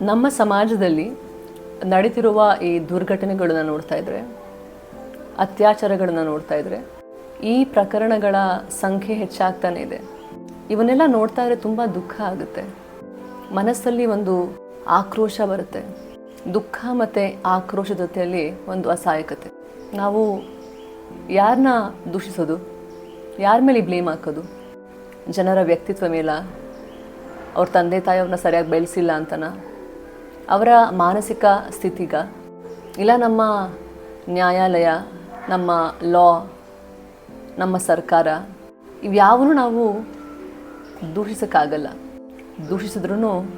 ನಮ್ಮ ಸಮಾಜದಲ್ಲಿ ನಡೀತಿರುವ ಈ ದುರ್ಘಟನೆಗಳನ್ನ ನೋಡ್ತಾ ಇದ್ರೆ, ಅತ್ಯಾಚಾರಗಳನ್ನ ನೋಡ್ತಾ ಇದ್ರೆ, ಈ ಪ್ರಕರಣಗಳ ಸಂಖ್ಯೆ ಹೆಚ್ಚಾಗ್ತಾನೆ ಇದೆ. ಇವನ್ನೆಲ್ಲ ನೋಡ್ತಾ ಇದ್ರೆ ತುಂಬ ದುಃಖ ಆಗುತ್ತೆ. ಮನಸ್ಸಲ್ಲಿ ಒಂದು ಆಕ್ರೋಶ ಬರುತ್ತೆ. ದುಃಖ ಮತ್ತು ಆಕ್ರೋಶ ಜೊತೆಯಲ್ಲಿ ಒಂದು ಅಸಹಾಯಕತೆ. ನಾವು ಯಾರನ್ನ ದೂಷಿಸೋದು? ಯಾರ ಮೇಲೆ ಬ್ಲೇಮ್ ಹಾಕೋದು? ಜನರ ವ್ಯಕ್ತಿತ್ವ ಮೇಲ? ಅವ್ರ ತಂದೆ ತಾಯಿಯವ್ರನ್ನ ಸರಿಯಾಗಿ ಬೆಳೆಸಿಲ್ಲ ಅಂತನ? ಅವರ ಮಾನಸಿಕ ಸ್ಥಿತಿಗ. ಇಲ್ಲ ನಮ್ಮ ನ್ಯಾಯಾಲಯ, ನಮ್ಮ ಲಾ ನಮ್ಮ ಸರ್ಕಾರ ಇವ್ಯಾವೂ ನಾವು ದೂಷಿಸೋಕ್ಕಾಗಲ್ಲ. ದೂಷಿಸಿದ್ರೂ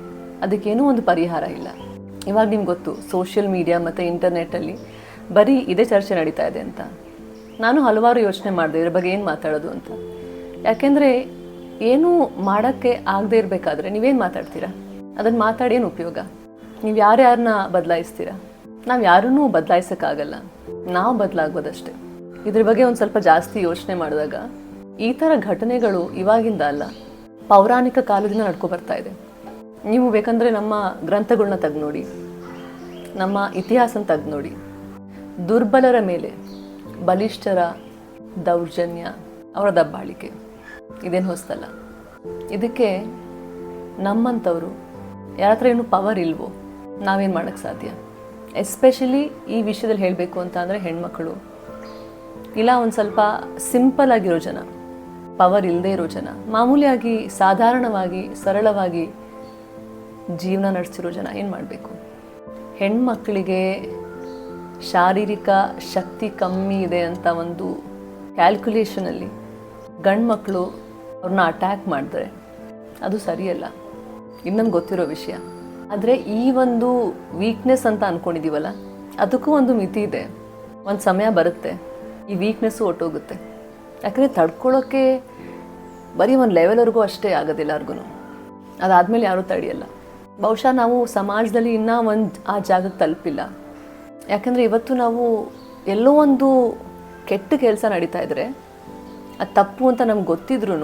ಅದಕ್ಕೇನೂ ಒಂದು ಪರಿಹಾರ ಇಲ್ಲ. ಇವಾಗ ನಿಮ್ಗೆ ಗೊತ್ತು ಸೋಷಿಯಲ್ ಮೀಡಿಯಾ ಮತ್ತು ಇಂಟರ್ನೆಟ್ಟಲ್ಲಿ ಬರೀ ಇದೇ ಚರ್ಚೆ ನಡೀತಾ ಇದೆ ಅಂತ. ನಾನು ಹಲವಾರು ಯೋಚನೆ ಮಾಡಿದೆ, ಇದ್ರ ಬಗ್ಗೆ ಏನು ಮಾತಾಡೋದು ಅಂತ. ಯಾಕೆಂದರೆ ಏನೂ ಮಾಡೋಕ್ಕೆ ಆಗದೆ ಇರಬೇಕಾದ್ರೆ ನೀವೇನು ಮಾತಾಡ್ತೀರಾ? ಅದನ್ನು ಮಾತಾಡಿ ಏನು ಉಪಯೋಗ? ನೀವು ಯಾರ್ಯಾರನ್ನ ಬದಲಾಯಿಸ್ತೀರಾ? ನಾವು ಯಾರನ್ನೂ ಬದಲಾಯಿಸೋಕ್ಕಾಗಲ್ಲ. ನಾವು ಬದಲಾಗ್ಬೋದಷ್ಟೇ. ಇದ್ರ ಬಗ್ಗೆ ಒಂದು ಸ್ವಲ್ಪ ಜಾಸ್ತಿ ಯೋಚನೆ ಮಾಡಿದಾಗ, ಈ ಥರ ಘಟನೆಗಳು ಇವಾಗಿಂದ ಅಲ್ಲ, ಪೌರಾಣಿಕ ಕಾಲದಿಂದ ನಡ್ಕೊ ಬರ್ತಾ ಇದೆ. ನೀವು ಬೇಕಂದರೆ ನಮ್ಮ ಗ್ರಂಥಗಳನ್ನ ತೆಗೆದು ನೋಡಿ ನಮ್ಮ ಇತಿಹಾಸನ ತೆಗೆದು ನೋಡಿ ದುರ್ಬಲರ ಮೇಲೆ ಬಲಿಷ್ಠರ ದೌರ್ಜನ್ಯ, ಅವರ ದಬ್ಬಾಳಿಕೆ. ಇದೇನು ಹೊಸ್ತಲ್ಲ. ಇದಕ್ಕೆ ನಮ್ಮಂಥವರು ಯಾರ ಹತ್ರ ಏನು ಪವರ್ ಇಲ್ವೋ ನಾವೇನು ಮಾಡೋಕ್ಕೆ ಸಾಧ್ಯ? ಎಸ್ಪೆಷಲಿ ಈ ವಿಷಯದಲ್ಲಿ ಹೇಳಬೇಕು ಅಂತ ಅಂದರೆ ಹೆಣ್ಮಕ್ಳು. ಇಲ್ಲ, ಒಂದು ಸ್ವಲ್ಪ ಸಿಂಪಲ್ ಆಗಿರೋ ಜನ. ಪವರ್ ಇಲ್ಲದೆ ಇರೋ ಜನ. ಮಾಮೂಲಿಯಾಗಿ ಸಾಧಾರಣವಾಗಿ, ಸರಳವಾಗಿ ಜೀವನ ನಡೆಸಿರೋ ಜನ ಏನು ಮಾಡಬೇಕು? ಹೆಣ್ಮಕ್ಕಳಿಗೆ ಶಾರೀರಿಕ ಶಕ್ತಿ ಕಮ್ಮಿ ಇದೆ ಅಂತ ಒಂದು ಕ್ಯಾಲ್ಕುಲೇಷನಲ್ಲಿ ಗಂಡು ಮಕ್ಕಳು ಅವ್ರನ್ನ ಅಟ್ಯಾಕ್ ಮಾಡಿದ್ರೆ ಅದು ಸರಿಯಲ್ಲ. ಇದು ನಮ್ಗೆ ಗೊತ್ತಿರೋ ವಿಷಯ. ಆದರೆ ಈ ಒಂದು ವೀಕ್ನೆಸ್ ಅಂತ ಅಂದ್ಕೊಂಡಿದ್ದೀವಲ್ಲ ಅದಕ್ಕೂ ಒಂದು ಮಿತಿ ಇದೆ. ಒಂದು ಸಮಯ ಬರುತ್ತೆ, ಈ ವೀಕ್ನೆಸ್ಸು ಹೊಟ್ಟೋಗುತ್ತೆ ಯಾಕಂದರೆ ತಡ್ಕೊಳ್ಳೋಕ್ಕೆ ಬರೀ ಒಂದು ಲೆವೆಲ್ವರೆಗೂ ಅಷ್ಟೇ ಆಗೋದಿಲ್ಲ ಅವ್ರಿಗೂ ಅದಾದಮೇಲೆ ಯಾರೂ ತಡೆಯಲ್ಲ. ಬಹುಶಃ ನಾವು ಸಮಾಜದಲ್ಲಿ ಇನ್ನೂ ಒಂದು ಆ ಜಾಗಕ್ಕೆ ತಲುಪಿಲ್ಲ. ಯಾಕಂದರೆ ಇವತ್ತು ನಾವು ಎಲ್ಲೋ ಒಂದು ಕೆಟ್ಟ ಕೆಲಸ ನಡೀತಾ ಇದ್ದರೆ ಅದು ತಪ್ಪು ಅಂತ ನಮ್ಗೆ ಗೊತ್ತಿದ್ರೂ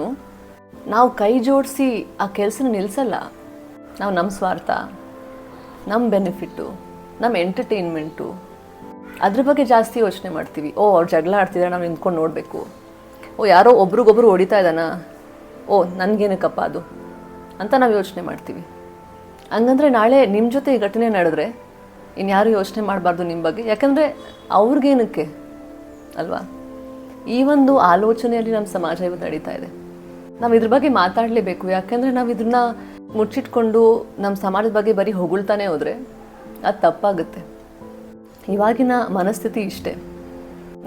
ನಾವು ಕೈ ಜೋಡಿಸಿ ಆ ಕೆಲಸನ ನಿಲ್ಲಿಸಲ್ಲ ನಾವು ನಮ್ಮ ಸ್ವಾರ್ಥ, ನಮ್ಮ ಬೆನಿಫಿಟ್ಟು, ನಮ್ಮ ಎಂಟರ್ಟೈನ್ಮೆಂಟು, ಅದ್ರ ಬಗ್ಗೆ ಜಾಸ್ತಿ ಯೋಚನೆ ಮಾಡ್ತೀವಿ. ಓ, ಅವ್ರು ಜಗಳ ಆಡ್ತಿದ್ದಾರೆ ನಾವು ನಿಂತ್ಕೊಂಡು ನೋಡಬೇಕು. ಓ, ಯಾರೋ ಒಬ್ರಿಗೊಬ್ರು ಹೊಡಿತಾ ಇದ್ದಾನ ಓ, ನನಗೇನಕ್ಕಪ್ಪ ಅದು? ಅಂತ ನಾವು ಯೋಚನೆ ಮಾಡ್ತೀವಿ. ಹಂಗಂದ್ರೆ ನಾಳೆ ನಿಮ್ಮ ಜೊತೆ ಈ ಘಟನೆ ನಡೆದ್ರೆ ಇನ್ಯಾರು ಯೋಚನೆ ಮಾಡಬಾರ್ದು ನಿಮ್ಮ ಬಗ್ಗೆ? ಯಾಕಂದರೆ ಅವ್ರಿಗೇನಕ್ಕೆ? ಅಲ್ವಾ? ಈ ಒಂದು ಆಲೋಚನೆಯಲ್ಲಿ ನಮ್ಮ ಸಮಾಜ ಇವತ್ತು ನಡೀತಾ ಇದೆ. ನಾವು ಇದ್ರ ಬಗ್ಗೆ ಮಾತಾಡಲೇಬೇಕು. ಯಾಕಂದರೆ ನಾವು ಇದನ್ನ ಮುಚ್ಚಿಟ್ಕೊಂಡು ನಮ್ಮ ಸಮಾಜದ ಬಗ್ಗೆ ಬರೀ ಹೊಗಳ್ತಾನೆ ಹೋದರೆ ಅದು ತಪ್ಪಾಗುತ್ತೆ. ಇವಾಗಿನ ಮನಸ್ಥಿತಿ ಇಷ್ಟೇ.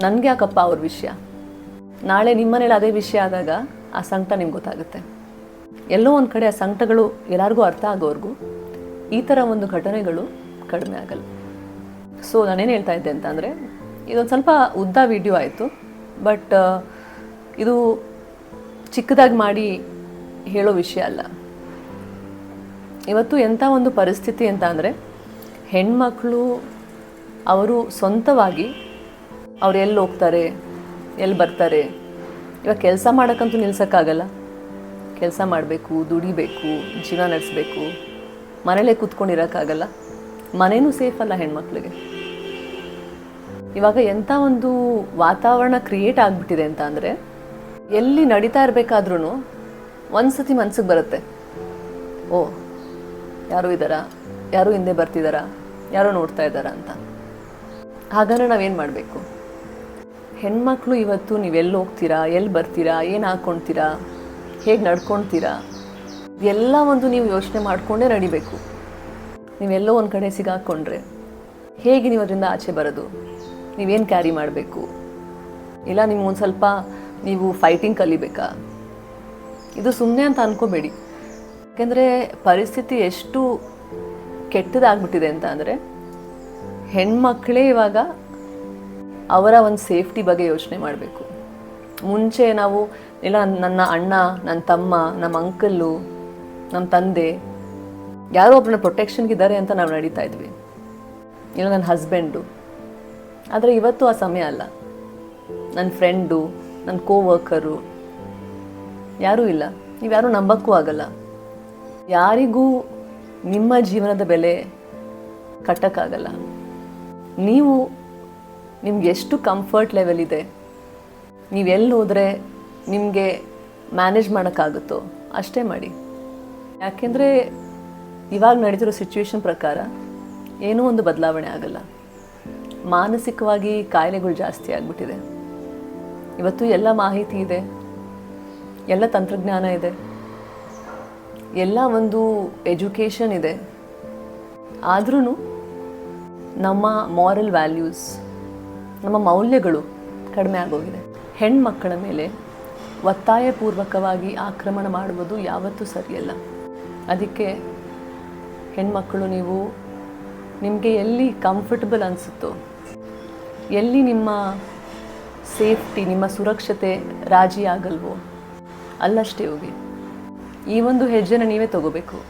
ನನಗೆ ಯಾಕಪ್ಪ ಅವ್ರ ವಿಷಯ? ನಾಳೆ ನಿಮ್ಮನೇಲಿ ಅದೇ ವಿಷಯ ಆದಾಗ ಆ ಸಂಕಟ ನಿಮ್ಗೆ ಗೊತ್ತಾಗುತ್ತೆ. ಎಲ್ಲೋ ಒಂದು ಕಡೆ ಆ ಸಂಕಟಗಳು ಎಲ್ಲರಿಗೂ ಅರ್ಥ ಆಗೋವರೆಗೂ ಈ ಥರ ಒಂದು ಘಟನೆಗಳು ಕಡಿಮೆ ಆಗಲ್ಲ. ಸೊ ನಾನೇನು ಹೇಳ್ತಾ ಇದ್ದೆ ಅಂತಂದರೆ ಇದೊಂದು ಸ್ವಲ್ಪ ಉದ್ದ ವಿಡಿಯೋ ಆಯಿತು, ಬಟ್, ಇದು ಚಿಕ್ಕದಾಗಿ ಮಾಡಿ ಹೇಳೋ ವಿಷಯ ಅಲ್ಲ. ಇವತ್ತು ಎಂಥ ಒಂದು ಪರಿಸ್ಥಿತಿ ಅಂತ ಅಂದರೆ ಹೆಣ್ಮಕ್ಳು ಅವರು ಸ್ವಂತವಾಗಿ ಅವ್ರು ಎಲ್ಲಿ ಹೋಗ್ತಾರೆ, ಎಲ್ಲಿ ಬರ್ತಾರೆ? ಇವಾಗ ಕೆಲಸ ಮಾಡೋಕ್ಕಂತೂ ನಿಲ್ಸೋಕ್ಕಾಗಲ್ಲ. ಕೆಲಸ ಮಾಡಬೇಕು, ದುಡಿಬೇಕು, ಜೀವನ ನಡೆಸಬೇಕು. ಮನೇಲೇ ಕೂತ್ಕೊಂಡಿರೋಕ್ಕಾಗಲ್ಲ. ಮನೇನೂ ಸೇಫ್ ಅಲ್ಲ ಹೆಣ್ಮಕ್ಳಿಗೆ. ಇವಾಗ ಎಂಥ ಒಂದು ವಾತಾವರಣ ಕ್ರಿಯೇಟ್ ಆಗಿಬಿಟ್ಟಿದೆ ಅಂತ ಅಂದರೆ ಎಲ್ಲಿ ನಡೀತಾ ಇರಬೇಕಾದ್ರೂ ಒಂದು ಸತಿ ಮನ್ಸಿಗೆ ಬರುತ್ತೆ. ಓ ಯಾರು ಇದ್ದಾರಾ? ಯಾರು ಹಿಂದೆ ಬರ್ತಿದ್ದಾರಾ? ಯಾರೋ ನೋಡ್ತಾ ಇದ್ದಾರಾ ಅಂತ. ಹಾಗಾದ್ರೆ ನಾವೇನು ಮಾಡಬೇಕು? ಹೆಣ್ಮಕ್ಳು ಇವತ್ತು ನೀವೆಲ್ಲಿ ಹೋಗ್ತೀರಾ? ಎಲ್ಲಿ ಬರ್ತೀರಾ? ಏನು ಹಾಕ್ಕೊಳ್ತೀರಾ ಹೇಗೆ ನಡ್ಕೊಳ್ತೀರಾ? ಎಲ್ಲ ಒಂದು ನೀವು ಯೋಚನೆ ಮಾಡಿಕೊಂಡೇ ನಡಿಬೇಕು. ನೀವೆಲ್ಲೋ ಒಂದು ಕಡೆ ಸಿಗಾಕೊಂಡ್ರೆ ಹೇಗೆ ನೀವು ಅದರಿಂದ ಆಚೆ ಬರೋದು? ನೀವೇನು ಕ್ಯಾರಿ ಮಾಡಬೇಕು? ಇಲ್ಲ ನೀವು ಒಂದು ಸ್ವಲ್ಪ ನೀವು ಫೈಟಿಂಗ್ ಕಲಿಬೇಕಾ? ಇದು ಸುಮ್ಮನೆ ಅಂತ ಅನ್ಕೋಬೇಡಿ. ಯಾಕೆಂದರೆ ಪರಿಸ್ಥಿತಿ ಎಷ್ಟು ಕೆಟ್ಟದಾಗ್ಬಿಟ್ಟಿದೆ ಅಂತ ಅಂದರೆ ಹೆಣ್ಮಕ್ಳೇ ಇವಾಗ ಅವರ ಒಂದು ಸೇಫ್ಟಿ ಬಗ್ಗೆ ಯೋಚನೆ ಮಾಡಬೇಕು. ಮುಂಚೆ ನಾವು, ಇಲ್ಲ, ನನ್ನ ಅಣ್ಣ, ನನ್ನ ತಮ್ಮ, ನಮ್ಮ ಅಂಕಲ್ಲು, ನಮ್ಮ ತಂದೆ, ಯಾರೋ ಒಬ್ರ ಪ್ರೊಟೆಕ್ಷನ್ಗೆ ಇದ್ದಾರೆ ಅಂತ ನಾವು ನಡೀತಾ ಇದ್ವಿ. ಇಲ್ಲ, ನನ್ನ ಹಸ್ಬೆಂಡು ಆದರೆ ಇವತ್ತು ಆ ಸಮಯ ಅಲ್ಲ. ನನ್ನ ಫ್ರೆಂಡು ನನ್ನ ಕೋ ವರ್ಕರು ಯಾರೂ ಇಲ್ಲ. ನೀವು ಯಾರೂ ನಂಬಕ್ಕೂ ಆಗಲ್ಲ. ಯಾರಿಗೂ ನಿಮ್ಮ ಜೀವನದ ಬೆಲೆ ಕಟ್ಟಕ್ಕಾಗಲ್ಲ. ನೀವು ನಿಮ್ಗೆ ಎಷ್ಟು ಕಂಫರ್ಟ್ ಲೆವೆಲ್ ಇದೆ, ನೀವು ಎಲ್ಲಿ ಹೋದರೆ ನಿಮಗೆ ಮ್ಯಾನೇಜ್ ಮಾಡೋಕ್ಕಾಗುತ್ತೋ ಅಷ್ಟೇ ಮಾಡಿ. ಯಾಕೆಂದರೆ ಇವಾಗ ನಡೀತಿರೋ ಸಿಚುವೇಶನ್ ಪ್ರಕಾರ ಏನೂ ಒಂದು ಬದಲಾವಣೆ ಆಗಲ್ಲ. ಮಾನಸಿಕವಾಗಿ ಕಾಯಿಲೆಗಳು ಜಾಸ್ತಿ ಆಗಿಬಿಟ್ಟಿದೆ. ಇವತ್ತು ಎಲ್ಲ ಮಾಹಿತಿ ಇದೆ, ಎಲ್ಲ ತಂತ್ರಜ್ಞಾನ ಇದೆ. ಎಲ್ಲ ಒಂದು ಎಜುಕೇಷನ್ ಇದೆ. ಆದ್ರೂ ನಮ್ಮ ಮಾರಲ್ ವ್ಯಾಲ್ಯೂಸ್ ನಮ್ಮ ಮೌಲ್ಯಗಳು ಕಡಿಮೆ ಆಗೋಗಿದೆ. ಹೆಣ್ಮಕ್ಕಳ ಮೇಲೆ ಒತ್ತಾಯಪೂರ್ವಕವಾಗಿ ಆಕ್ರಮಣ ಮಾಡುವುದು ಯಾವತ್ತೂ ಸರಿಯಲ್ಲ. ಅದಕ್ಕೆ ಹೆಣ್ಮಕ್ಕಳು, ನೀವು ನಿಮಗೆ ಎಲ್ಲಿ ಕಂಫರ್ಟಬಲ್ ಅನಿಸುತ್ತೋ, ಎಲ್ಲಿ ನಿಮ್ಮ ಸೇಫ್ಟಿ ನಿಮ್ಮ ಸುರಕ್ಷತೆ ರಾಜಿಯಾಗಲ್ವೋ, ಅಲ್ಲಷ್ಟೇ ಹೋಗಿ. ಈ ಒಂದು ಹೆಜ್ಜೆನ ನೀವೇ ತಗೋಬೇಕು.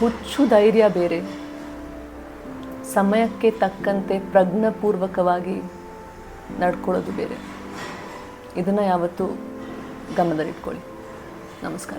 ಹುಚ್ಚು ಧೈರ್ಯ ಬೇರೆ. ಸಮಯಕ್ಕೆ ತಕ್ಕಂತೆ ಪ್ರಜ್ಞಾಪೂರ್ವಕವಾಗಿ ನಡ್ಕೊಳ್ಳೋದು ಬೇರೆ. ಇದನ್ನು ಯಾವತ್ತೂ ಗಮನದಲ್ಲಿಟ್ಕೊಳ್ಳಿ. ನಮಸ್ಕಾರ.